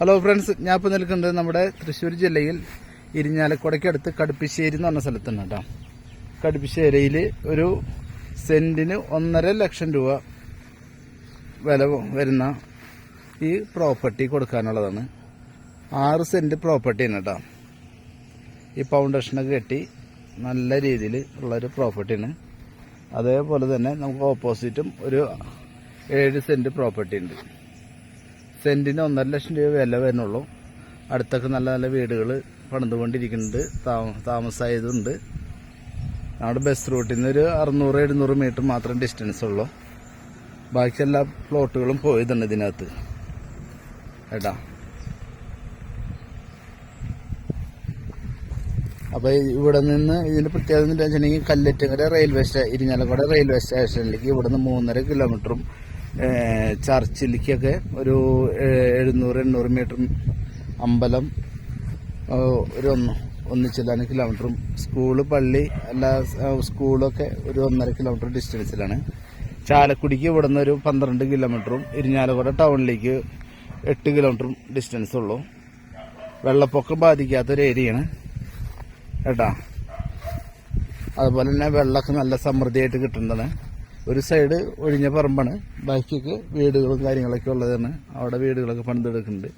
Hello friends ഞാൻ ഇപ്പോൾ നിൽക്കുന്നത് നമ്മുടെ തൃശ്ശൂർ ജില്ലയിൽ ഇരിഞ്ഞാലക്കുടയ്ക്കടുത്ത് കടുപ്പിശ്ശേരി എന്ന് പറഞ്ഞ സ്ഥലത്താണ് കേട്ടോ. കടുപ്പിശ്ശേരിയിൽ ഒരു സെന്റിന് ഒന്നര ലക്ഷം രൂപ വില വരുന്ന ഈ പ്രോപ്പർട്ടി കൊടുക്കാനുള്ളതാണ്. ആറ് സെന്റ് പ്രോപ്പർട്ടിയാണ് കേട്ടോ. ഈ ഫൗണ്ടേഷനൊക്കെ കെട്ടി നല്ല രീതിയിൽ ഉള്ളൊരു പ്രോപ്പർട്ടിയാണ് അതേപോലെ തന്നെ നമുക്ക് ഓപ്പോസിറ്റും ഒരു ഏഴ് സെന്റ് പ്രോപ്പർട്ടി ഉണ്ട്. സെന്റിന് ഒന്നര ലക്ഷം രൂപ വില വരുന്നുള്ളൂ. അടുത്തൊക്കെ നല്ല നല്ല വീടുകൾ പണിതുകൊണ്ടിരിക്കുന്നുണ്ട്. താമ താമസമായതുണ്ട് നമ്മുടെ ബസ് റൂട്ടിൽ നിന്ന് ഒരു അറുന്നൂറ് എഴുന്നൂറ് മീറ്റർ മാത്രം ഡിസ്റ്റൻസ് ഉള്ളൂ. ബാക്കി എല്ലാ പ്ലോട്ടുകളും പോയതുണ്ട് ഇതിനകത്ത്. കേട്ടാ അപ്പൊ ഇവിടെ നിന്ന് ഇതിന്റെ പ്രത്യേകത എന്താ വെച്ചിട്ടുണ്ടെങ്കിൽ റെയിൽവേ സ്റ്റേഷൻ ഇരിഞ്ഞാലക്കുട റെയിൽവേ സ്റ്റേഷനിലേക്ക് ഇവിടെ നിന്ന് മൂന്നര കിലോമീറ്ററും ചർച്ചിലേക്കൊക്കെ ഒരു എഴുന്നൂറ് എണ്ണൂറ് മീറ്റർ അമ്പലം ഒരു ഒന്ന് ഒന്നിച്ചില്ലാന് കിലോമീറ്ററും. സ്കൂൾ പള്ളി അല്ല സ്കൂളൊക്കെ ഒരു ഒന്നര കിലോമീറ്റർ ഡിസ്റ്റൻസിലാണ്. ചാലക്കുടിക്ക് ഇവിടെ നിന്ന് ഒരു പന്ത്രണ്ട് കിലോമീറ്ററും ഇരിഞ്ഞാലക്കുട ടൗണിലേക്ക് എട്ട് കിലോമീറ്ററും ഡിസ്റ്റൻസ് ഉള്ളൂ. വെള്ളപ്പൊക്കം ബാധിക്കാത്തൊരു ഏരിയയാണ്. കേട്ടാ? അതുപോലെ തന്നെ വെള്ളമൊക്കെ നല്ല സമൃദ്ധിയായിട്ട് കിട്ടുന്നതാണ്. ഒരു സൈഡ് ഒഴിഞ്ഞ പറമ്പാണ്. ബാക്കിയൊക്കെ വീടുകളും കാര്യങ്ങളൊക്കെ ഉള്ളതാണ്. അവിടെ വീടുകളൊക്കെ പണിതെടുക്കുന്നുണ്ട്.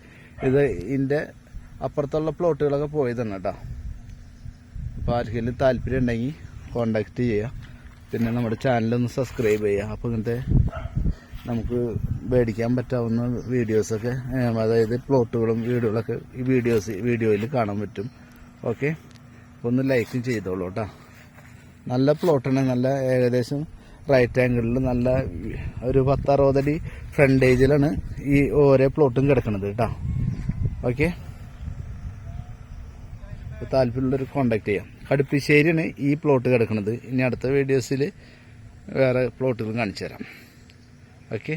ഇത് ഇതിന്റെ അപ്പുറത്തുള്ള പ്ലോട്ടുകളൊക്കെ പോയതാണ് കേട്ടോ. അപ്പോൾ ആർക്കെങ്കിലും താല്പര്യം ഉണ്ടെങ്കിൽ കോണ്ടാക്ട് ചെയ്യുക. പിന്നെ നമ്മുടെ ചാനലൊന്ന് സബ്സ്ക്രൈബ് ചെയ്യുക. അപ്പോൾ ഇങ്ങനത്തെ നമുക്ക് മേടിക്കാൻ പറ്റാവുന്ന വീഡിയോസൊക്കെ അതായത് പ്ലോട്ടുകളും വീടുകളൊക്കെ ഈ വീഡിയോസ് വീഡിയോയിൽ കാണാൻ പറ്റും. ഓക്കെ ഒന്ന് ലൈക്കും ചെയ്തോളൂ കേട്ടോ. നല്ല പ്ലോട്ടാണ് നല്ല ഏകദേശം റൈറ്റ് ആംഗിളിൽ നല്ല ഒരു പത്തറുപതടി ഫ്രണ്ടേജിലാണ് ഈ ഓരോ പ്ലോട്ടും കിടക്കുന്നത് കേട്ടോ ഓക്കെ താല്പര്യമുള്ളവർ കോണ്ടാക്ട് ചെയ്യാം. കടുപ്പിശ്ശേരിയാണ് ഈ പ്ലോട്ട് കിടക്കുന്നത് ഇനി അടുത്ത വീഡിയോസിൽ വേറെ പ്ലോട്ടുകൾ കാണിച്ചു തരാം ഓക്കെ